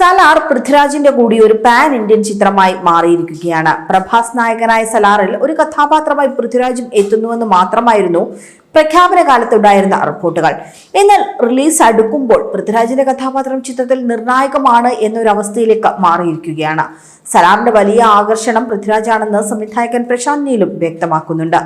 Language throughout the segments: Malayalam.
സലാർ പൃഥ്വിരാജിന്റെ കൂടി ഒരു പാൻ ഇന്ത്യൻ ചിത്രമായി മാറിയിരിക്കുകയാണ്. പ്രഭാസ് നായകനായ സലാറിൽ ഒരു കഥാപാത്രമായി പൃഥ്വിരാജും എത്തുന്നുവെന്ന് മാത്രമായിരുന്നു പ്രഖ്യാപന കാലത്തുണ്ടായിരുന്ന റിപ്പോർട്ടുകൾ. എന്നാൽ റിലീസ് അടുക്കുമ്പോൾ പൃഥ്വിരാജിന്റെ കഥാപാത്രം ചിത്രത്തിൽ നിർണായകമാണ് എന്നൊരവസ്ഥയിലേക്ക് മാറിയിരിക്കുകയാണ്. സലാറിന്റെ വലിയ ആകർഷണം പൃഥ്വിരാജാണെന്ന് സംവിധായകൻ പ്രശാന്ത് നീലും വ്യക്തമാക്കുന്നുണ്ട്.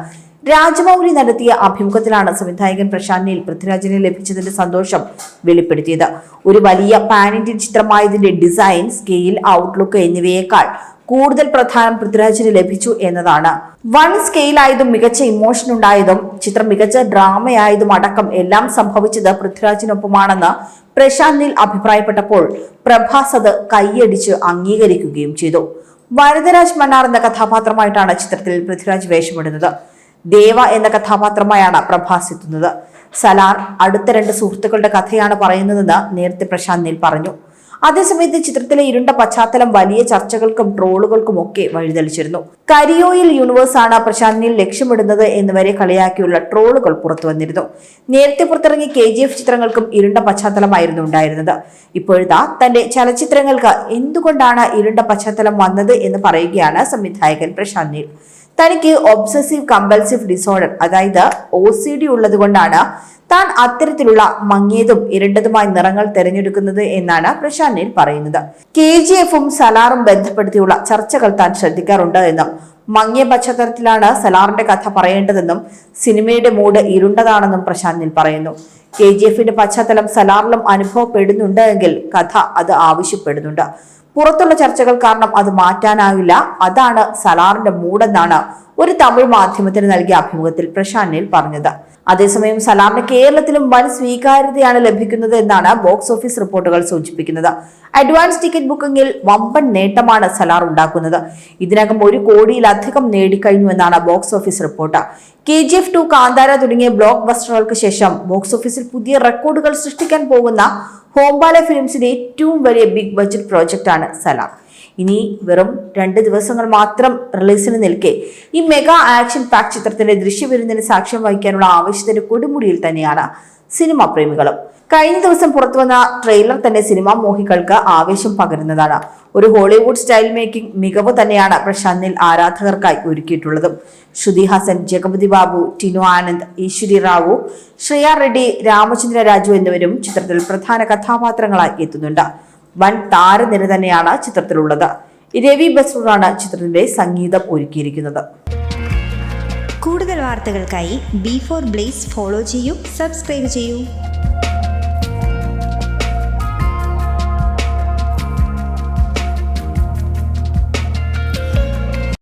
രാജമൗലി നടത്തിയ അഭിമുഖത്തിലാണ് സംവിധായകൻ പ്രശാന്തിൽ പൃഥ്വിരാജിനെ ലഭിച്ചതിന്റെ സന്തോഷം വെളിപ്പെടുത്തിയത്. ഒരു വലിയ പാൻ ഇന്ത്യൻ ചിത്രമായതിന്റെ ഡിസൈൻ സ്കെയിൽ ഔട്ട്ലുക്ക് എന്നിവയേക്കാൾ കൂടുതൽ പ്രധാനം പൃഥ്വിരാജിന് ലഭിച്ചു എന്നതാണ്. വൺ സ്കെയിലായതും മികച്ച ഇമോഷൻ ഉണ്ടായതും ചിത്രം മികച്ച ഡ്രാമയായതും അടക്കം എല്ലാം സംഭവിച്ചത് പൃഥ്വിരാജിനൊപ്പമാണെന്ന് പ്രശാന്തിൽ അഭിപ്രായപ്പെട്ടപ്പോൾ പ്രഭാസ് അത് കൈയടിച്ച് അംഗീകരിക്കുകയും ചെയ്തു. വരദരാജ് മന്നാർ എന്ന കഥാപാത്രമായിട്ടാണ് ചിത്രത്തിൽ പൃഥ്വിരാജ് വേഷമിടുന്നത്. ദേവ എന്ന കഥാപാത്രമായാണ് പ്രഭാസ് എത്തുന്നത്. സലാർ അടുത്ത രണ്ട് സുഹൃത്തുക്കളുടെ കഥയാണ് പറയുന്നതെന്ന് നേരത്തെ പ്രശാന്ത് നീൽ പറഞ്ഞു. അതേസമയത്ത് ചിത്രത്തിലെ ഇരുണ്ട പശ്ചാത്തലം വലിയ ചർച്ചകൾക്കും ട്രോളുകൾക്കും ഒക്കെ വഴിതെളിച്ചിരുന്നു. കരിയോയിൽ യൂണിവേഴ്സ് ആണ് പ്രശാന്ത് നീൽ ലക്ഷ്യമിടുന്നത് എന്നിവരെ കളിയാക്കിയുള്ള ട്രോളുകൾ പുറത്തു വന്നിരുന്നു. നേരത്തെ പുറത്തിറങ്ങിയ കെ ജി എഫ് ചിത്രങ്ങൾക്കും ഇരുണ്ട പശ്ചാത്തലമായിരുന്നു ഉണ്ടായിരുന്നത്. ഇപ്പോഴത്തെ തന്റെ ചലച്ചിത്രങ്ങൾക്ക് എന്തുകൊണ്ടാണ് ഇരുണ്ട പശ്ചാത്തലം വന്നത് എന്ന് പറയുകയാണ് സംവിധായകൻ പ്രശാന്ത് നീൽ. തനിക്ക് ഒബ്സസീവ് കമ്പൽസീവ് ഡിസോർഡർ അതായത് ഒ സി ഡി ഉള്ളത് കൊണ്ടാണ് താൻ അത്തരത്തിലുള്ള മങ്ങിയതും ഇരണ്ടതുമായ നിറങ്ങൾ തിരഞ്ഞെടുക്കുന്നത് എന്നാണ് പ്രശാന്തിൽ പറയുന്നത്. കെ ജി എഫും സലാറും ബന്ധപ്പെടുത്തിയുള്ള ചർച്ചകൾ താൻ ശ്രദ്ധിക്കാറുണ്ട് എന്നും മങ്ങിയ പശ്ചാത്തലത്തിലാണ് സലാറിന്റെ കഥ പറയേണ്ടതെന്നും സിനിമയുടെ മൂഡ് ഇരുണ്ടതാണെന്നും പ്രശാന്തിൽ പറയുന്നു. കെ ജി എഫിന്റെ പശ്ചാത്തലം സലാറിലും അനുഭവപ്പെടുന്നുണ്ട് എങ്കിൽ കഥ അത് ആവശ്യപ്പെടുന്നുണ്ട്. പുറത്തുള്ള ചർച്ചകൾ കാരണം അത് മാറ്റാനാവില്ല. അതാണ് സലാറിന്റെ മൂടെന്നാണ് ഒരു തമിഴ് മാധ്യമത്തിന് നൽകിയ അഭിമുഖത്തിൽ പ്രശാന്തിൽ പറഞ്ഞത്. അതേസമയം സലാറിന് കേരളത്തിലും വൻ സ്വീകാര്യതയാണ് ലഭിക്കുന്നത് എന്നാണ് ബോക്സ് ഓഫീസ് റിപ്പോർട്ടുകൾ സൂചിപ്പിക്കുന്നത്. അഡ്വാൻസ് ടിക്കറ്റ് ബുക്കിംഗിൽ വമ്പൻ നേട്ടമാണ് സലാർ ഉണ്ടാക്കുന്നത്. ഇതിനകം ഒരു കോടിയിലധികം നേടിക്കഴിഞ്ഞു എന്നാണ് box office report. K G F two Kantara തുടങ്ങിയ ബ്ലോക്ക് ബസ്റ്ററുകൾക്ക് ശേഷം ബോക്സ് ഓഫീസിൽ പുതിയ റെക്കോർഡുകൾ സൃഷ്ടിക്കാൻ പോകുന്ന ഹോംബാല ഫിലിംസിന്റെ ഏറ്റവും വലിയ ബിഗ് ബഡ്ജറ്റ് പ്രോജക്റ്റാണ് സലാർ ഇനി വെറും രണ്ട് ദിവസങ്ങൾ മാത്രം റിലീസിന് നിൽക്കെ. ഈ മെഗാ ആക്ഷൻ പാക് ചിത്രത്തിന്റെ ദൃശ്യവിരുന്നിന് സാക്ഷ്യം വഹിക്കാനുള്ള ആവശ്യത്തിന്റെ കൊടുമുടിയിൽ തന്നെയാണ് സിനിമാ പ്രേമികളും. കഴിഞ്ഞ ദിവസം പുറത്തു വന്ന ട്രെയിലർ തന്നെ സിനിമാ മോഹികൾക്ക് ആവേശം പകരുന്നതാണ്. ഒരു ഹോളിവുഡ് സ്റ്റൈൽ മേക്കിംഗ് മികവ് തന്നെയാണ് പ്രശാന്തിൽ ആരാധകർക്കായി ഒരുക്കിയിട്ടുള്ളതും. ശ്രുതി ഹാസൻ ജഗപതി ബാബു ടിനു ആനന്ദ് ഈശ്വരി റാവു ശ്രേയ റെഡ്ഡി രാമചന്ദ്ര രാജു എന്നിവരും ചിത്രത്തിൽ പ്രധാന കഥാപാത്രങ്ങളായി എത്തുന്നുണ്ട്. വൻ താരനിര തന്നെയാണ് ചിത്രത്തിലുള്ളത്. രവി ബസ്റൂറാണ് ചിത്രത്തിന്റെ സംഗീതം ഒരുക്കിയിരിക്കുന്നത്. കൂടുതൽ വാർത്തകൾക്കായി ബി ഫോർ ബ്ലേസ് ഫോളോ ചെയ്യൂ സബ്സ്ക്രൈബ് ചെയ്യൂ.